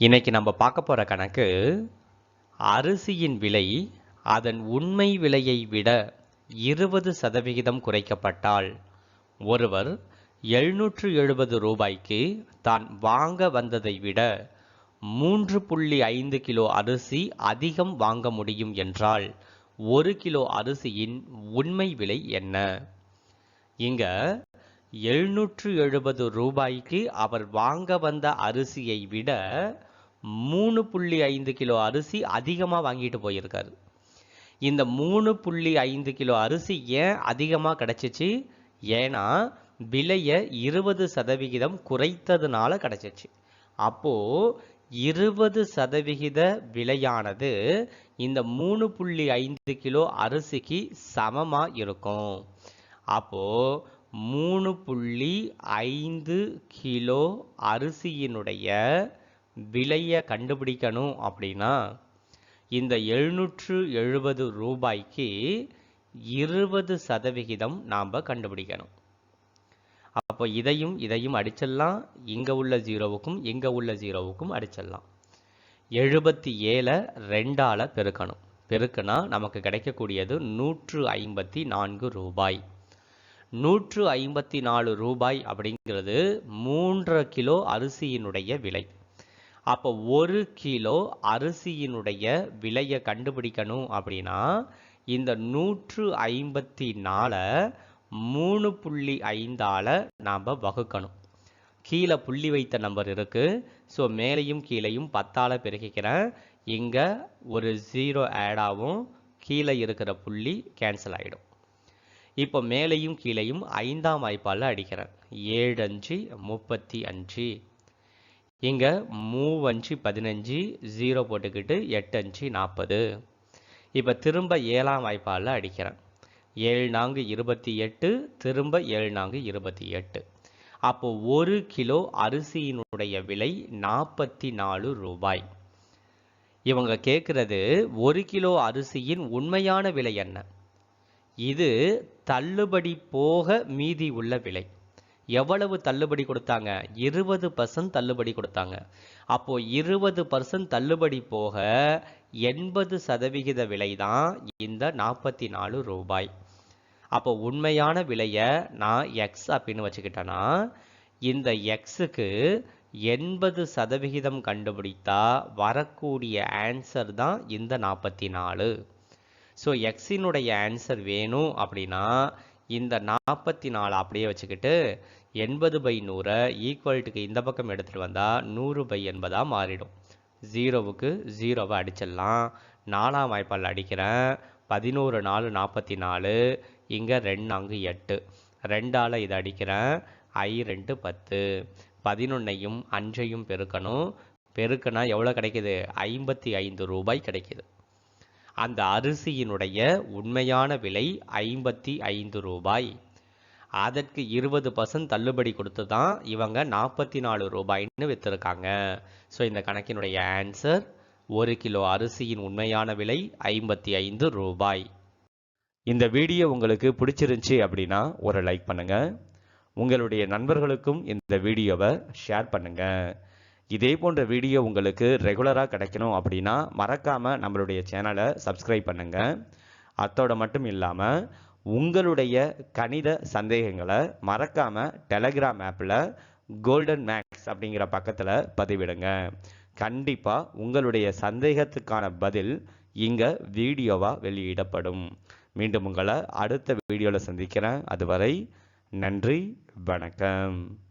இன்னைக்கு நம்ம பார்க்க போகிற கணக்கு அரிசியின் விலை அதன் உண்மை விலையை விட இருபது சதவிகிதம் குறைக்கப்பட்டால் ஒருவர் எழுநூற்று எழுபது ரூபாய்க்கு தான் வாங்க வந்ததை விட மூன்று புள்ளி ஐந்து கிலோ அரிசி அதிகம் வாங்க முடியும் என்றால் ஒரு கிலோ அரிசியின் உண்மை விலை என்ன? இங்க எழுநூற்று எழுபது ரூபாய்க்கு அவர் வாங்க வந்த அரிசியை விட மூணு புள்ளி ஐந்து கிலோ அரிசி அதிகமாக வாங்கிட்டு போயிருக்காரு. இந்த மூணு புள்ளி ஐந்து கிலோ அரிசி ஏன் அதிகமாக கிடச்சிச்சு? ஏன்னா விலையை இருபது சதவிகிதம் குறைத்ததுனால கிடச்சிச்சு. அப்போ இருபது சதவிகித விலையானது இந்த மூணு புள்ளி ஐந்து கிலோ அரிசிக்கு சமமாக இருக்கும். அப்போ மூணு புள்ளி ஐந்து கிலோ அரிசியினுடைய விலையை கண்டுபிடிக்கணும் அப்படின்னா இந்த எழுநூற்று எழுபது ரூபாய்க்கு இருபது சதவிகிதம் நாம் கண்டுபிடிக்கணும். அப்போ இதையும் இதையும் அடிச்சிடலாம். இங்கே உள்ள ஜீரோவுக்கும் இங்கே உள்ள ஜீரோவுக்கும் அடிச்சிடலாம். எழுபத்தி ஏழை ரெண்டால் பெருக்கணும். பெருக்குனா நமக்கு கிடைக்கக்கூடியது நூற்று ஐம்பத்தி நான்கு ரூபாய். நூற்று ஐம்பத்தி நாலு ரூபாய் அப்படிங்கிறது மூன்றரை கிலோ அரிசியினுடைய விலை. அப்போ ஒரு கிலோ அரிசியினுடைய விலையை கண்டுபிடிக்கணும் அப்படின்னா இந்த நூற்று ஐம்பத்தி நாலை மூணு புள்ளி ஐந்தால் நாம் வகுக்கணும். கீழே புள்ளி வைத்த நம்பர் இருக்குது ஸோ மேலேயும் கீழேயும் பத்தால் பெருக்கிக்கிறேன். இங்கே ஒரு ஜீரோ ஆட் ஆகும் கீழே இருக்கிற புள்ளி கேன்சல் ஆகிடும் இப்போ மேலேயும் கீழேயும் ஐந்தாம் வாய்ப்பால் அடிக்கிறேன். ஏழு அஞ்சு முப்பத்தி அஞ்சு. இங்கே அஞ்சு பதினஞ்சு ஜீரோ போட்டுக்கிட்டு எட்டு அஞ்சு நாற்பது இப்போ திரும்ப ஏழாம் வாய்ப்பால் அடிக்கிறேன். ஏழு நான்கு இருபத்தி எட்டு திரும்ப ஏழு நான்கு இருபத்தி எட்டு. அப்போ ஒரு கிலோ அரிசியினுடைய விலை நாற்பத்தி நாலு ரூபாய். இவங்க கேட்குறது ஒரு கிலோ அரிசியின் உண்மையான விலை என்ன? இது தள்ளுபடி போக மீதி உள்ள விலை. எவ்வளவு தள்ளுபடி கொடுத்தாங்க? இருபது பர்சன்ட் தள்ளுபடி கொடுத்தாங்க. அப்போ இருபது பர்சன்ட் தள்ளுபடி போக எண்பது சதவிகித விலை தான் இந்த நாற்பத்தி நாலு ரூபாய். அப்போ உண்மையான விலையை நான் எக்ஸ் அப்படின்னு வச்சுக்கிட்டேன்னா இந்த எக்ஸுக்கு எண்பது சதவிகிதம் கண்டுபிடித்தா வரக்கூடிய ஆன்சர் தான் இந்த நாற்பத்தி நாலு ஸோ எக்ஸினுடைய ஆன்சர் வேணும் அப்படின்னா இந்த நாற்பத்தி நாலு அப்படியே வச்சுக்கிட்டு எண்பது பை நூறை ஈக்குவல்ட்டுக்கு இந்த பக்கம் எடுத்துகிட்டு வந்தால் நூறு பை எண்பதாக மாறிடும். ஜீரோவுக்கு ஜீரோவை அடிச்சிடலாம். நாலாம் வாய்ப்பால் அடிக்கிறேன். பதினோரு நாலு நாற்பத்தி நாலு. இங்கே ரெண்டு நான்கு எட்டு. ரெண்டால் இதை அடிக்கிறேன். ஐ ரெண்டு பத்து. பதினொன்னையும் அஞ்சையும் பெருக்கணும். பெருக்குனா எவ்வளோ கிடைக்குது? ஐம்பத்தி ஐந்து ரூபாய் கிடைக்குது. அந்த அரிசியினுடைய உண்மையான விலை ஐம்பத்தி ஐந்து ரூபாய். அதற்கு இருபது பர்சன்ட் தள்ளுபடி கொடுத்து தான் இவங்க நாற்பத்தி நாலு ரூபாய்ன்னு விற்றுருக்காங்க ஸோ இந்த கணக்கினுடைய ஆன்சர் ஒரு கிலோ அரிசியின் உண்மையான விலை ஐம்பத்தி ஐந்து ரூபாய். இந்த வீடியோ உங்களுக்கு பிடிச்சிருந்துச்சி அப்படின்னா ஒரு லைக் பண்ணுங்க. உங்களுடைய நண்பர்களுக்கும் இந்த வீடியோவை ஷேர் பண்ணுங்க. இதே போன்ற வீடியோ உங்களுக்கு ரெகுலராக கிடைக்கணும் அப்படின்னா மறக்காமல் நம்மளுடைய சேனலை சப்ஸ்கிரைப் பண்ணுங்கள் அத்தோட மட்டும் இல்லாமல் உங்களுடைய கணித சந்தேகங்களை மறக்காமல் டெலகிராம் ஆப்பில் கோல்டன் மேக்ஸ் அப்படிங்கிற பக்கத்தில் பதிவிடுங்க. கண்டிப்பாக உங்களுடைய சந்தேகத்துக்கான பதில் இங்கே வீடியோவாக வெளியிடப்படும். மீண்டும் உங்களை அடுத்த வீடியோவில் சந்திக்கிறேன். அதுவரை நன்றி வணக்கம்.